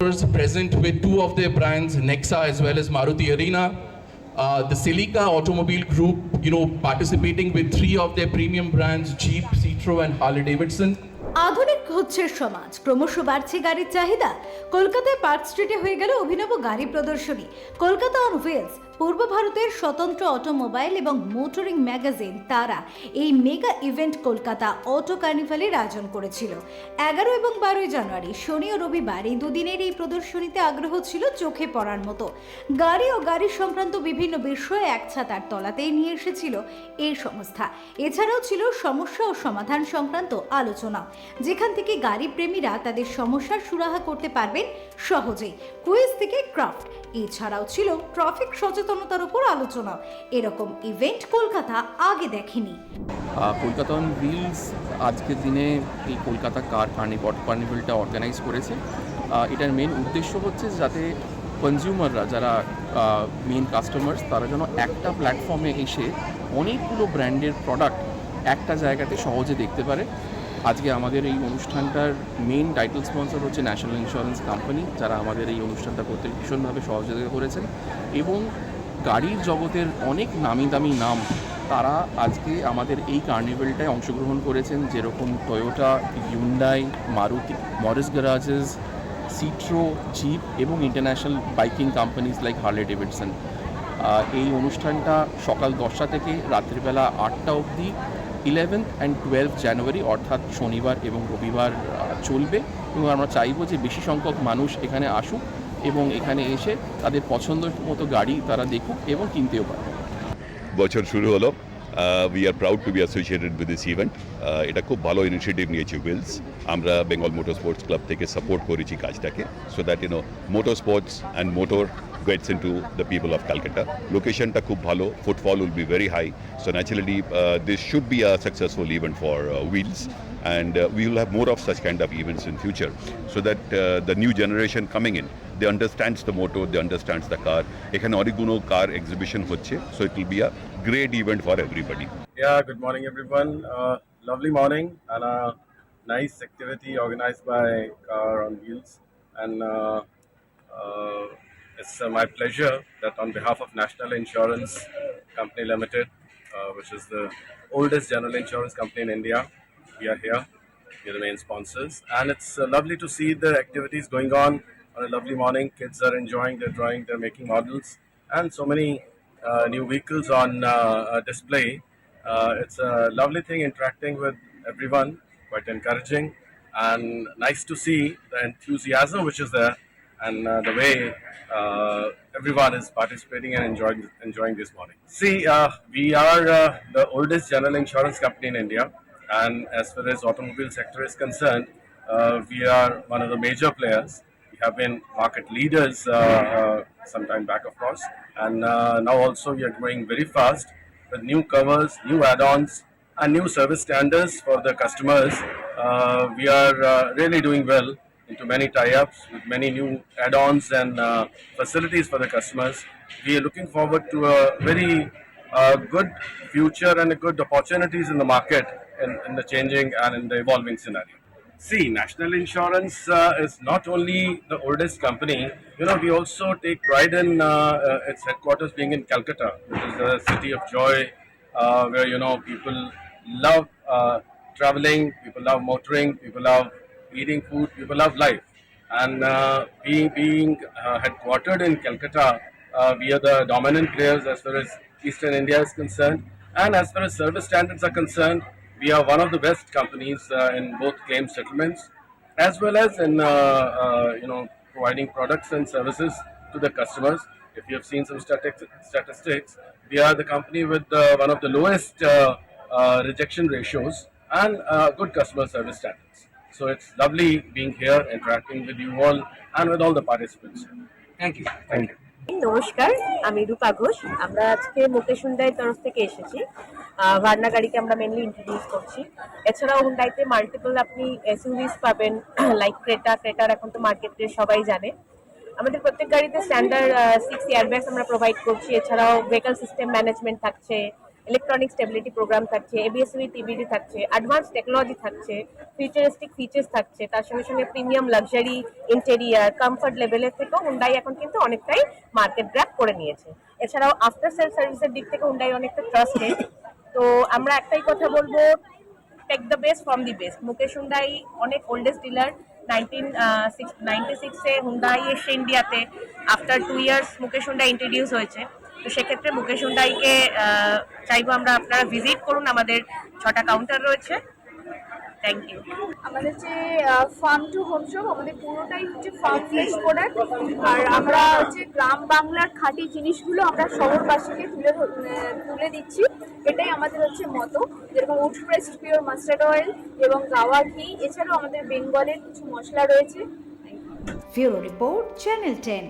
present with two of their brands, Nexa as well as Maruti Arena. Uh, the Celica Automobile Group, you know, participating with three of their premium brands, Jeep, Citro and Harley Davidson. আধুনিক হচ্ছে সমাজ ক্রমশ বাড়ছে গাড়ির চাহিদা কলকাতায় park স্ট্রিটে হয়ে গেল অভিনব গাড়ি প্রদর্শনী কলকাতা অন হুইলস পূর্ব ভারতের স্বতন্ত্র অটোমোবাইল এবং মোটরিং ম্যাগাজিন তারা এই মেগা ইভেন্ট কলকাতা অটো কার্নিভালের আয়োজন করেছিল। এগারো এবং বারোই জানুয়ারি, শনি ও রবিবার এই দুদিনের এই প্রদর্শনীতে আগ্রহ ছিল চোখে পড়ার মতো। গাড়ি ও গাড়ি সংক্রান্ত বিভিন্ন বিষয় এক ছাতার তলাতেই নিয়ে এসেছিল এই সংস্থা। এছাড়াও ছিল সমস্যা ও সমাধান সংক্রান্ত আলোচনা, যেখান থেকে গাড়ি প্রেমীরা তাদের সমস্যার সুরাহা করতে পারবেন সহজেই। কুইজ থেকে ক্রাফট, এছাড়াও ছিল ট্রাফিক সচেতনতার উপর আলোচনা। এরকম ইভেন্ট কলকাতা আগে দেখেনি। কলকাতা অন হুইলস আজকের দিনে এই কলকাতা কার কার্নিভল কার্নিভেলটা অর্গানাইজ করেছে। এটার মেন উদ্দেশ্য হচ্ছে যাতে কনজিউমাররা যারা মেন কাস্টমার্স তারা যেন একটা প্ল্যাটফর্মে এসে অনেকগুলো ব্র্যান্ডের প্রোডাক্ট একটা জায়গাতে সহজে দেখতে পারে। আজকে আমাদের এই অনুষ্ঠানটার মেন টাইটেল স্পন্সর হচ্ছে ন্যাশনাল ইন্স্যুরেন্স কোম্পানি যারা আমাদের এই অনুষ্ঠানটা করতে ভীষণভাবে সহযোগিতা করেছেন। এবং গাড়ির জগতের অনেক নামি দামি নাম, তারা আজকে আমাদের এই কার্নিভেলটায় অংশগ্রহণ করেছেন যেরকম Toyota Hyundai Maruti Morris Garages Citroen Jeep এবং international biking companies like Harley Davidson এই অনুষ্ঠানটা সকাল দশটা থেকে রাত্রিবেলা আটটা অবধি ইলেভেন্থ অ্যান্ড টুয়েলভ জানুয়ারি অর্থাৎ শনিবার এবং রবিবার চলবে এবং আমরা চাইব যে বেশি সংখ্যক মানুষ এখানে আসুক। এবং এখানে এসে তাদের পছন্দ মতো গাড়ি তারা দেখুক এবং কিনতেও পারে। বছর শুরু হলো। We are proud to be associated with this event এটা খুব ভালো ইনিশিয়েটিভ নিয়েছে উইলস আমরা বেঙ্গল মোটর স্পোর্টস ক্লাব থেকে সাপোর্ট করেছি কাজটাকে। So that you know motor sports and motor gets into the people of Calcutta লোকেশনটা খুব ভালো। Footfall will be very high so naturally this should be a successful event for Wills and uh, we will have more of such kind of events in future so that uh, the new generation they understands the motor they understands the car এখানে অনেকগুলো কার exhibition হচ্ছে so it will be a great event for everybody Yeah, good morning, everyone. Uh, lovely morning and a nice activity organized by Car on Wheels. And uh, uh, it's uh, my pleasure that on behalf of National Insurance Company Limited, uh, which is the oldest general insurance company in India, we are here. We're the main sponsors. And it's uh, lovely to see the activities going on on a lovely morning. Kids are enjoying their drawing, they're making models, and so many uh, new vehicles on uh, display. Uh, it's a lovely thing interacting with everyone, quite encouraging, and nice to see the enthusiasm which is there and uh, the way uh, everyone is participating and enjoying enjoying this morning. See, uh, we are the oldest general insurance company in India, and as far as automobile sector is concerned, we are one of the major players. We have been market leaders uh, uh, some time back, of course, and uh, now also we are growing very fast with new covers, new add-ons, and new service standards for the customers. We are really doing well into many tie-ups with many new add-ons and uh, facilities for the customers. We are looking forward to a very uh, good future and a good opportunities in the market in, in the changing and in the evolving scenario. See, National Insurance uh, is not only the oldest company. You know, we also take pride in uh, uh, its headquarters being in Calcutta, which is the city of joy, uh, where you know people love uh, traveling, people love motoring, people love eating food, people love life. And uh, being being uh, headquartered in Calcutta, uh, we are the dominant players as far as Eastern India is concerned. And as far as service standards are concerned, we are one of the best companies uh, in both claim settlements as well as in uh, uh, you know providing products and services to the customers. If you have seen some statistics, we are the company with uh, one of the lowest uh, uh, rejection ratios and uh, good customer service standards. So it's lovely being here, interacting with you all and with all the participants. Thank you. Thank you. নমস্কার, আমি রূপা ঘোষ। আমরা আজকে মুকেশ হুন্ডাইয়ের তরফ থেকে এসেছি। Verna গাড়িকে আমরা mainly introduce করছি। এছাড়াও হুন্ডাইতে মাল্টিপল আপনি এসইউভিস পাবেন লাইক ক্রেটা। ক্রেটার এখন তো মার্কেটে সবাই জানে। আমাদের প্রত্যেক গাড়িতে স্ট্যান্ডার্ড সিক্স এয়ারব্যাগস আমরা প্রোভাইড করছি। এছাড়াও ভেহিকল সিস্টেম ম্যানেজমেন্ট থাকছে। ইলেকট্রনিক স্টেবিলিটি প্রোগ্রাম থাকছে এবিএস উইথ ইবিডি থাকছে অ্যাডভান্স টেকনোলজি থাকছে ফিউচারিস্টিক ফিচার্স থাকছে, তার সঙ্গে সঙ্গে প্রিমিয়াম লাক্সারি ইন্টেরিয়ার কমফর্ট লেভেলের থেকেও হুন্ডাই এখন কিন্তু অনেকটাই মার্কেট গ্র্যাপ করে নিয়েছে। এছাড়াও আফটার সেল সার্ভিসের দিক থেকে হুন্ডাই অনেকটা ট্রাস্টেড তো আমরা একটাই কথা বলব take the best from the best Mukesh Hyundai অনেক oldest dealer nineteen six ninety সিক্সে হুন্ডাই এসে ইন্ডিয়াতে after two years Mukesh Hyundai introduce হয়েছে। তো সেক্ষেত্রে মুকেশ হুন্ডাইকে চাইব আমরা আপনারা ভিজিট করুন আমাদের ছটা কাউন্টার রয়েছে। থ্যাংক ইউ আমাদের যে ফার্ম টু হোম শপ আমাদের পুরোটাই হচ্ছে ফার্ম ফ্রেশ প্রোডাক্ট আর আমরা হচ্ছে গ্রাম বাংলার খাঁটি জিনিসগুলো আমরা শহরবাসীকে তুলে ধর- তুলে দিচ্ছি। এটাই আমাদের হচ্ছে মতো। যেরকম wood fresh pure mustard oil এবং গাওয়া ঘি এছাড়াও আমাদের বেঙ্গলের কিছু মশলা রয়েছে। ফিউরো রিপোর্ট চ্যানেল টেন।